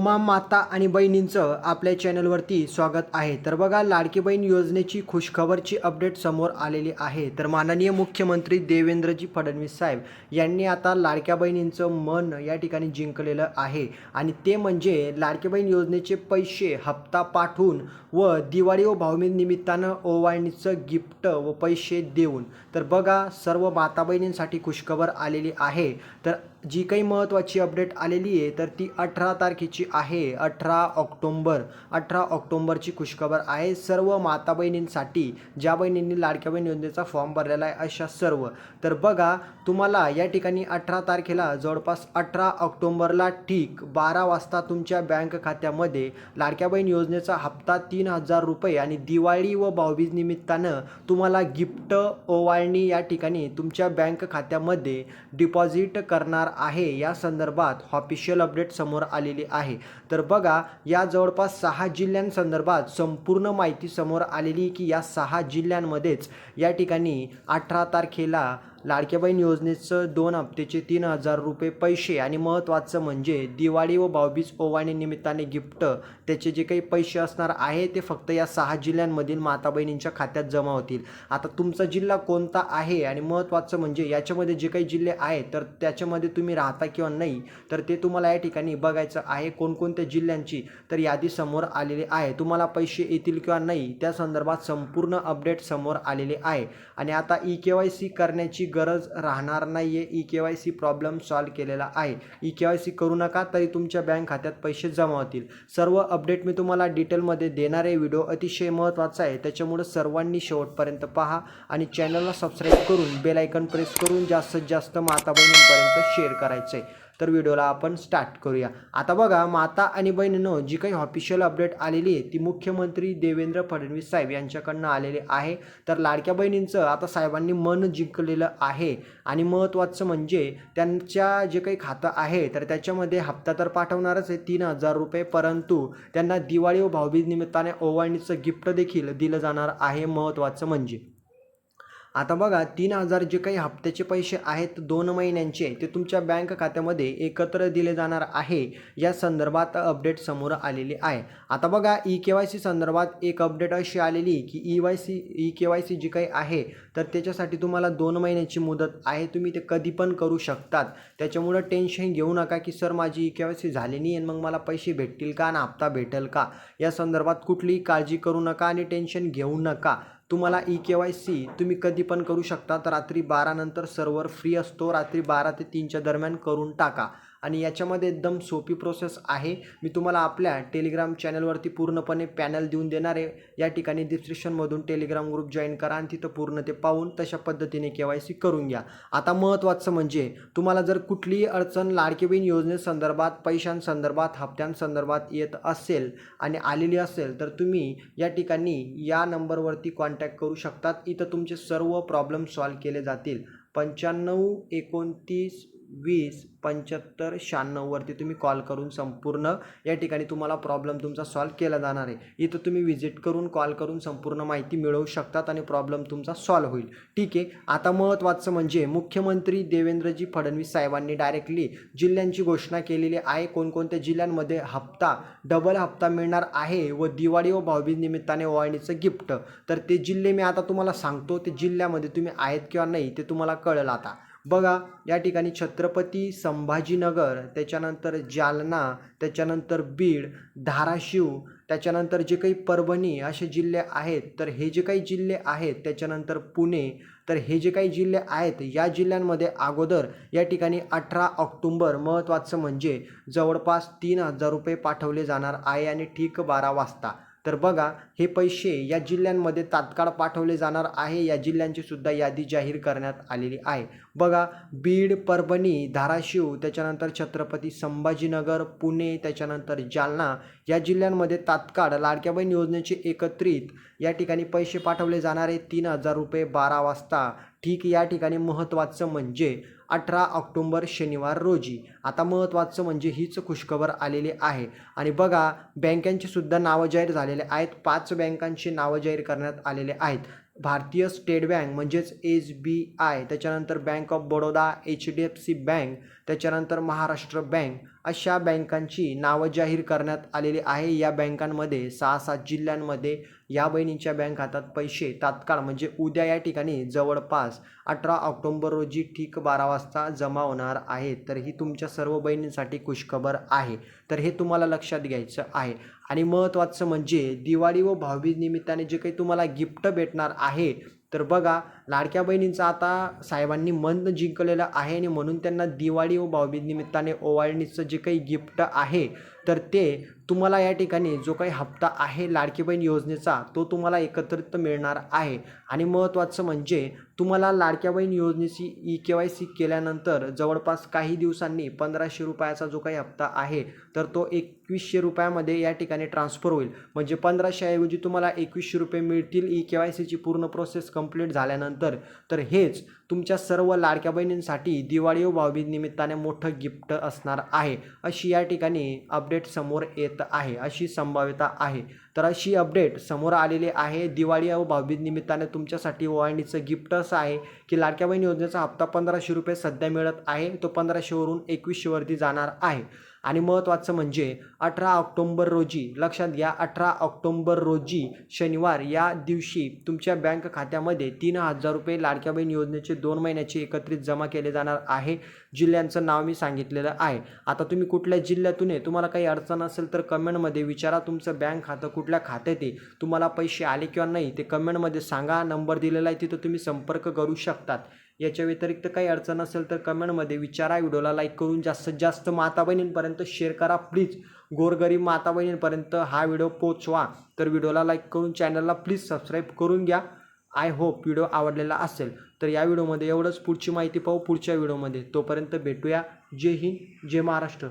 तमाम माता आणि बहिणींचं आपल्या चॅनलवरती स्वागत आहे. तर बघा लाडकी बहीण योजनेची खुशखबरची अपडेट समोर आलेली आहे. तर माननीय मुख्यमंत्री देवेंद्रजी फडणवीस साहेब यांनी आता लाडक्या बहिणींचं मन या ठिकाणी जिंकलेलं आहे. आणि ते म्हणजे लाडकी बहीण योजनेचे पैसे हप्ता पाठवून व दिवाळी व भाऊमी निमित्तानं ओवाळणीचं गिफ्ट व पैसे देऊन. तर बघा सर्व माता बहिणींसाठी खुशखबर आलेली आहे. तर जी काही महत्त्वाची अपडेट आलेली आहे तर ती अठरा तारखेची आहे. अठरा ऑक्टोंबर अठरा ऑक्टोंबरची खुशखबर आहे. सर्व माता बहिणींसाठी ज्या बहिणींनी लाडक्या बहीण योजनेचा फॉर्म भरलेला आहे अशा सर्व. तर बघा तुम्हाला या ठिकाणी अठरा तारखेला जवळपास अठरा ऑक्टोंबरला ठीक बारा वाजता तुमच्या बँक खात्यामध्ये लाडक्या बहीण योजनेचा हप्ता तीन हजार रुपये आणि दिवाळी व भाऊबीज निमित्तानं तुम्हाला गिफ्ट ओवाळणी या ठिकाणी तुमच्या बँक खात्यामध्ये डिपॉझिट करणार आहे. या संदर्भात ऑफिशियल अपडेट समोर आलेली आहे. तर बघा या जवळपास सहा जिल्ह्यांसंदर्भात संपूर्ण माहिती समोर आलेली की या सहा जिल्ह्यांमध्येच या ठिकाणी अठरा तारखेला लाडक्या बहीण योजनेचं दोन हप्त्याचे तीन हजार रुपये पैसे आणि महत्त्वाचं म्हणजे दिवाळी व भाऊबीज ओवाणी निमित्ताने गिफ्ट. त्याचे जे काही पैसे असणार आहे ते फक्त या सहा जिल्ह्यांमधील माता बहिणींच्या खात्यात जमा होतील. आता तुमचा जिल्हा कोणता आहे आणि महत्त्वाचं म्हणजे याच्यामध्ये जे काही जिल्हे आहेत तर त्याच्यामध्ये तुम्ही राहता किंवा नाही तर ते तुम्हाला या ठिकाणी बघायचं आहे कोणकोणत्या जिल्ह्यांची तर यादी समोर आलेली आहे. तुम्हाला पैसे येतील किंवा नाही त्या संदर्भात संपूर्ण अपडेट समोर आलेले आहे. आणि आता ई के वाय सी करण्याची गरज राहणार नाही आहे E K Y C problem solve केलेला आहे. ई के वाय सी करू नका तरी तुमच्या बँक खात्यात पैसे जमा होतील सर्व अपडेट मी तुम्हाला डिटेलमध्ये देणार आहे. व्हिडिओ अतिशय महत्त्वाचा आहे. त्याच्यामुळे सर्वांनी शेवटपर्यंत पहा आणि चॅनलला सबस्क्राईब करून बेल आयकन प्रेस करून जास्तीत जास्त माता बहिणींपर्यंत शेअर करायचं आहे तर व्हिडिओला आपण स्टार्ट करूया. आता बघा माता आणि बहिणीनं जी काही ऑफिशियल अपडेट आलेली आहे ती मुख्यमंत्री देवेंद्र फडणवीस साहेब यांच्याकडनं आलेली आहे. तर लाडक्या बहिणींचं आता साहेबांनी मन जिंकलेलं आहे. आणि महत्त्वाचं म्हणजे त्यांच्या जे काही खातं आहे तर त्याच्यामध्ये हप्ता तर पाठवणारच आहे तीन हजार रुपये. परंतु त्यांना दिवाळी व भाऊबीज निमित्ताने ओवाळणीचं गिफ्ट देखील दिलं जाणार आहे महत्त्वाचं म्हणजे. आता बघा तीन हजार जे काही हप्त्याचे पैसे आहेत दोन महिन्यांचे ते तुमच्या बँक खात्यामध्ये एकत्र दिले जाणार आहे. या संदर्भात अपडेट समोर आलेली आहे. आता बघा ई के वाय सी संदर्भात एक अपडेट अशी आलेली की E Y C E K Y C जी काही आहे तर त्याच्यासाठी तुम्हाला दोन महिन्याची मुदत आहे. तुम्ही ते कधी पण करू शकतात. त्याच्यामुळं टेन्शन घेऊ नका की सर माझी ई के वाय सी झाली नाही आणि मग मला पैसे भेटतील का आणि हप्ता भेटेल का? या संदर्भात कुठलीही काळजी करू नका आणि टेन्शन घेऊ नका. तुम्हाला ई के वाय सी तुम्ही कधी पण करू शकता. तर रात्री बारानंतर सर्व्हर फ्री असतो. रात्री बारा ते तीनच्या दरम्यान करून टाका. आणि याच्यामध्ये एकदम सोपी प्रोसेस आहे. मी तुम्हाला आपल्या टेलिग्राम चॅनलवरती पूर्णपणे पॅनल देऊन देणार आहे. या ठिकाणी डिस्क्रिप्शनमधून टेलिग्राम ग्रुप जॉईन करा आणि तिथं पूर्ण ते पाहून तशा पद्धतीने के वाय सी करून घ्या. आता महत्त्वाचं म्हणजे तुम्हाला जर कुठलीही अडचण लाडकी बहीण योजनेसंदर्भात पैशांसंदर्भात हप्त्यांसंदर्भात येत असेल आणि आलेली असेल तर तुम्ही या ठिकाणी या नंबरवरती कॉन्टॅक्ट करू शकतात. इथं तुमचे सर्व प्रॉब्लेम सॉल्व केले जातील. पंच्याण्णव एकोणतीस वीस पंच्याहत्तर शहाण्णववरती तुम्ही कॉल करून संपूर्ण या ठिकाणी तुम्हाला प्रॉब्लेम तुमचा सॉल्व केला जाणार आहे. इथं तुम्ही व्हिजिट करून कॉल करून संपूर्ण माहिती मिळवू शकतात आणि प्रॉब्लेम तुमचा सॉल्व होईल. ठीक आहे? आता महत्त्वाचं म्हणजे मुख्यमंत्री देवेंद्रजी फडणवीस साहेबांनी डायरेक्टली जिल्ह्यांची घोषणा केलेली आहे. कोणकोणत्या जिल्ह्यांमध्ये हप्ता डबल हप्ता मिळणार आहे व दिवाळी व भाऊबीज निमित्ताने ओवाळणीचं गिफ्ट तर ते जिल्हे मी आता तुम्हाला सांगतो. ते जिल्ह्यामध्ये तुम्ही आहेत किंवा नाही ते तुम्हाला कळलं आता. बघा या ठिकाणी छत्रपती संभाजीनगर त्याच्यानंतर जालना त्याच्यानंतर बीड धाराशिव त्याच्यानंतर जे काही परभणी असे जिल्हे आहेत तर हे जे काही जिल्हे आहेत त्याच्यानंतर पुणे तर हे जे काही जिल्हे आहेत या जिल्ह्यांमध्ये अगोदर या ठिकाणी अठरा ऑक्टोंबर महत्त्वाचं म्हणजे जवळपास तीन हजार रुपये पाठवले जाणार आहे आणि ठीक बारा वाजता. तर बघा हे पैसे या जिल्ह्यांमध्ये तात्काळ पाठवले जाणार आहे. या जिल्ह्यांची सुद्धा यादी जाहीर करण्यात आलेली आहे. बघा बीड परभणी धाराशिव त्याच्यानंतर छत्रपती संभाजीनगर पुणे त्याच्यानंतर जालना या जिल्ह्यांमध्ये तात्काळ लाडक्या बहीण योजनेचे एकत्रित या ठिकाणी पैसे पाठवले जाणारे तीन हजार रुपये बारा वाजता. ठीक या ठिकाणी महत्त्वाचं म्हणजे अठरा ऑक्टोंबर शनिवार रोजी. आता महत्त्वाचं म्हणजे हीच खुशखबर आलेली आहे. आणि बघा बँकांची सुद्धा नावं जाहीर झालेले आहेत. पाच पाच बँकांची नावं जाहीर करण्यात आलेले आहेत. भारतीय स्टेट बँक म्हणजेच एस बी आय त्याच्यानंतर bank of Baroda H D F C bank त्याच्यानंतर महाराष्ट्र बँक अशा बँकांची नावं जाहीर करण्यात आलेली आहे. या बँकांमध्ये सहा सात जिल्ह्यांमध्ये या बहिणींच्या बँक खात्यात पैसे तात्काळ म्हणजे उद्या या ठिकाणी जवळपास अठरा ऑक्टोंबर रोजी ठीक बारा वाजता जमा होणार आहे तर ही तुमच्या सर्व बहिणींसाठी खुशखबर आहे. तर हे तुम्हाला लक्षात घ्यायचं आहे. आणि महत्त्वाचं म्हणजे दिवाळी व भाऊबीज निमित्ताने जे काही तुम्हाला गिफ्ट भेटणार आहे तर बघा लाडक्या बहिणींचं आता साहेबांनी मन जिंकलेलं आहे आणि म्हणून त्यांना दिवाळी व भाऊबीज निमित्ताने ओवाळणीचं जे काही गिफ्ट आहे तर ते तुम्हाला या ठिकाणी जो काही हप्ता आहे लाडकी बहीण योजनेचा तो तुम्हाला एकत्रित मिळणार आहे. आणि महत्त्वाचं म्हणजे तुम्हाला लाडक्या बहीण योजनेची ई के वाय सी केल्यानंतर जवळपास काही दिवसांनी पंधराशे रुपयाचा जो काही हप्ता आहे तर तो एकवीसशे रुपयामध्ये या ठिकाणी ट्रान्सफर होईल. म्हणजे पंधराशेऐवजी तुम्हाला एकवीसशे रुपये मिळतील ई के वाय सीची पूर्ण प्रोसेस कंप्लीट झाल्यानंतर. तर हेच तुमच्या सर्व लाडक्या बहिणींसाठी दिवाळी व भाऊबीज निमित्ताने मोठं गिफ्ट असणार आहे अशी या ठिकाणी अपडेट समोर येत आहे अशी संभाव्यता आहे. तर अशी अपडेट समोर आलेली आहे. दिवाळी व भाऊबीज निमित्ताने तुमच्यासाठी ओवाळणीचं गिफ्ट असं आहे की लाडक्या बहीण योजनेचा हप्ता पंधराशे रुपये सध्या मिळत आहे. तो पंधराशेवरून एकवीसशेवरती जाणार आहे. आणि महत्त्वाचं म्हणजे अठरा ऑक्टोंबर रोजी लक्षात घ्या अठरा ऑक्टोंबर रोजी शनिवार या दिवशी तुमच्या बँक खात्यामध्ये तीन हजार रुपये लाडक्या बहीण योजनेचे दोन महिन्याचे एकत्रित जमा केले जाणार आहे. जिल्ह्यांचं नाव मी सांगितलेलं आहे. आता तुम्ही कुठल्या जिल्ह्यातून आहे? तुम्हाला काही अडचण असेल तर कमेंटमध्ये विचारा. तुमचं बँक खातं कुठल्या खात्यात आहे तुम्हाला पैसे आले किंवा नाही ते कमेंटमध्ये सांगा. नंबर दिलेला आहे तिथं तुम्ही संपर्क करू शकतात. याच्या व्यतिरिक्त काही अडचण असेल तर कमेंटमध्ये विचारा. व्हिडिओला लाईक करून जास्तीत जास्त माता बहिणींपर्यंत शेअर करा. प्लीज गोरगरीब माता बहिणींपर्यंत हा व्हिडिओ पोचवा. तर व्हिडिओला लाईक करून चॅनलला प्लीज सबस्क्राईब करून घ्या. आय होप व्हिडिओ आवडलेला असेल तर या व्हिडिओमध्ये एवढंच. पुढची माहिती पाहू पुढच्या व्हिडिओमध्ये. तोपर्यंत भेटूया. जय हिंद जय महाराष्ट्र.